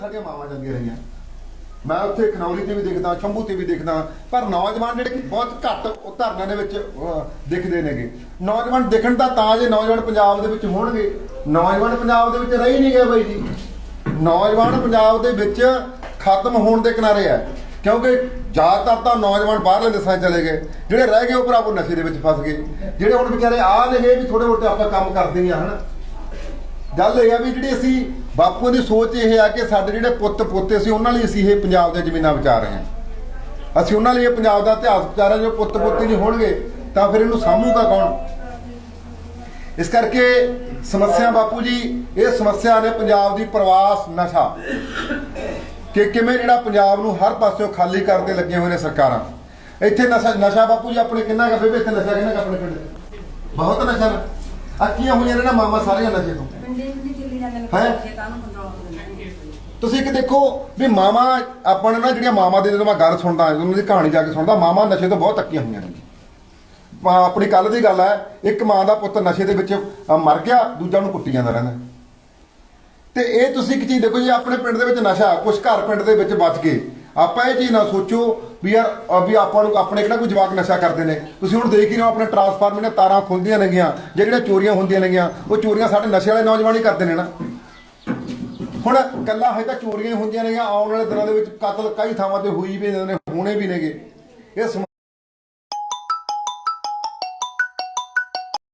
ਸਾਡੀਆਂ ਮਾਵਾਂ ਜਾਂਦੀਆਂ ਰਹੀਆਂ। ਮੈਂ ਉੱਥੇ ਖਨੌਰੀ ਤੇ ਵੀ ਦੇਖਦਾ ਸ਼ੰਭੂ ਤੇ ਵੀ ਦੇਖਦਾ ਪਰ ਨੌਜਵਾਨ ਜਿਹੜੇ ਬਹੁਤ ਘੱਟ ਉਹ ਧਰਨਿਆਂ ਦੇ ਵਿੱਚ ਅਹ, ਦਿਖਦੇ ਨੇਗੇ। ਨੌਜਵਾਨ ਦਿਖਣ ਦਾ ਤਾਂ ਜੇ ਨੌਜਵਾਨ ਪੰਜਾਬ ਦੇ ਵਿੱਚ ਹੋਣਗੇ। ਨੌਜਵਾਨ ਪੰਜਾਬ ਦੇ ਵਿੱਚ ਰਹੀ ਨਹੀਂ ਗਏ ਬਾਈ ਜੀ। ਨੌਜਵਾਨ ਪੰਜਾਬ ਦੇ ਵਿੱਚ ਖਤਮ ਹੋਣ ਦੇ ਕਿਨਾਰੇ ਆ। ਕਿਉਂਕਿ ਜ਼ਿਆਦਾਤਰ ਤਾਂ ਨੌਜਵਾਨ ਬਾਹਰਲੇ ਦੇਸ਼ਾਂ 'ਚ ਚਲੇ ਗਏ। ਜਿਹੜੇ ਰਹਿ ਗਏ ਉਹ ਭਰਾਵੋ ਨਸ਼ੇ ਦੇ ਵਿੱਚ ਫਸ ਗਏ। ਜਿਹੜੇ ਹੁਣ ਵਿਚਾਰੇ ਆ ਨੇਗੇ ਵੀ ਥੋੜੇ ਮੋਟੇ ਆਪਾਂ ਕੰਮ ਕਰਦੇ ਹੀ ਆ ਹਨਾ। ਗੱਲ ਇਹ ਆ ਵੀ ਜਿਹੜੀ ਅਸੀਂ ਬਾਪੂ ਦੀ ਸੋਚ ਇਹ ਆ ਕਿ ਸਾਡੇ ਜਿਹੜੇ ਪੁੱਤ ਪੋਤੇ ਸੀ, ਉਹਨਾਂ ਲਈ ਅਸੀਂ ਇਹ ਪੰਜਾਬ ਦੀਆਂ ਜ਼ਮੀਨਾਂ ਵਿਚਾਰ ਰਹੇ ਹਾਂ। ਅਸੀਂ ਉਹਨਾਂ ਲਈ ਇਹ ਪੰਜਾਬ ਦਾ ਇਤਿਹਾਸ ਵਿਚਾਰ ਰਹੇ ਹਾਂ। ਜੋ ਪੁੱਤ ਪੋਤੇ ਨਹੀਂ ਹੋਣਗੇ, ਤਾਂ ਫਿਰ ਇਹਨੂੰ ਸਾਂਭੂਗਾ ਕੌਣ? ਇਸ ਕਰਕੇ ਸਮੱਸਿਆ ਬਾਪੂ ਜੀ, ਇਹ ਸਮੱਸਿਆ ਨੇ ਪੰਜਾਬ ਦੀ ਪ੍ਰਵਾਸ ਨਸ਼ਾ ਕਿ ਕਿਵੇਂ ਜਿਹੜਾ ਪੰਜਾਬ ਨੂੰ ਹਰ ਪਾਸਿਓਂ ਖਾਲੀ ਕਰਨ ਤੇ ਲੱਗੇ ਹੋਏ ਨੇ ਸਰਕਾਰਾਂ। ਇੱਥੇ ਨਸ਼ਾ ਨਸ਼ਾ ਬਾਪੂ ਜੀ ਆਪਣੇ ਕਿੰਨਾ ਕੁ ਇੱਥੇ ਨਸ਼ਾ ਕਿੰਨਾ ਆਪਣੇ ਪਿੰਡ? ਬਹੁਤ ਨਸ਼ਾ ਨਾ। ਅੱਕੀਆਂ ਹੋਈਆਂ ਨੇ ਨਾ ਮਾਮਾ ਤੋਂ? ਪਿੰਡੇ ਵੀ ਨਹੀਂ ਚੱਲੀ ਜਾਂਦੇ ਨੇ ਹੈਂ? ਬੱਚੇ ਕਾਹਨੂੰ ਕੰਟਰੋਲ ਕਰਦੇ ਤੁਸੀਂ ਇੱਕ ਦੇਖੋ ਵੀ ਮਾਮਾ ਆਪਾਂ ਨੇ ਨਾ ਜਿਹੜੀਆਂ ਮਾਮਾ ਦੇ ਜਦੋਂ ਮੈਂ ਗੱਲ ਸੁਣਦਾ ਉਹਨਾਂ ਦੀ ਕਹਾਣੀ ਜਾ ਕੇ ਸੁਣਦਾ ਮਾਮਾ ਨਸ਼ੇ ਤੋਂ ਬਹੁਤ ਤੱਕੀਆਂ ਹੋਈਆਂ ਨੇ। ਮਾਂ ਆਪਣੀ ਕੱਲ ਦੀ ਗੱਲ ਹੈ ਇੱਕ ਮਾਂ ਦਾ ਪੁੱਤ ਨਸ਼ੇ ਦੇ ਵਿੱਚ ਅ, ਮਰ ਗਿਆ ਦੂਜਾ ਨੂੰ ਕੁੱਟੀ ਜਾਂਦਾ ਰਹਿੰਦਾ। ਤੇ ਇਹ ਤੁਸੀਂ ਇੱਕ ਚੀਜ਼ ਦੇਖੋ ਜੀ ਆਪਣੇ ਪਿੰਡ ਦੇ ਵਿੱਚ ਨਸ਼ਾ ਕੁਝ ਘਰ ਪਿੰਡ ਦੇ ਵਿੱਚ ਬਚ ਗਏ। ਆਪਾਂ ਇਹ ਚੀਜ਼ ਨਾ ਸੋਚੋ ਵੀ ਯਾਰ ਵੀ ਆਪਾਂ ਨੂੰ ਆਪਣੇ ਕਿਹੜਾ ਕੋਈ ਜਵਾਕ ਨਸ਼ਾ ਕਰਦੇ ਨੇ? ਤੁਸੀਂ ਹੁਣ ਦੇਖ ਹੀ ਰਹੇ ਹੋ ਆਪਣੇ ਟਰਾਂਸਫਾਰਮਰ ਨੇ ਤਾਰਾਂ ਖੁੱਲਦੀਆਂ ਨੇਗੀਆਂ, ਜਿਹੜੀਆਂ ਚੋਰੀਆਂ ਹੁੰਦੀਆਂ ਨੇਗੀਆਂ, ਉਹ ਚੋਰੀਆਂ ਸਾਡੇ ਨਸ਼ੇ ਵਾਲੇ ਨੌਜਵਾਨ ਹੀ ਕਰਦੇ ਨੇ ਨਾ। ਹੁਣ ਕੱਲਾ ਹਜੇ ਤਾਂ ਚੋਰੀਆਂ ਹੀ ਹੁੰਦੀਆਂ ਨੇਗੀਆਂ, ਆਉਣ ਵਾਲੇ ਦਿਨਾਂ ਦੇ ਵਿੱਚ ਕਤਲ ਕਈ ਥਾਵਾਂ ਤੇ ਹੋਈ ਵੀ ਨੇ, ਹੋਣੇ ਵੀ ਨੇਗੇ। ਇਹ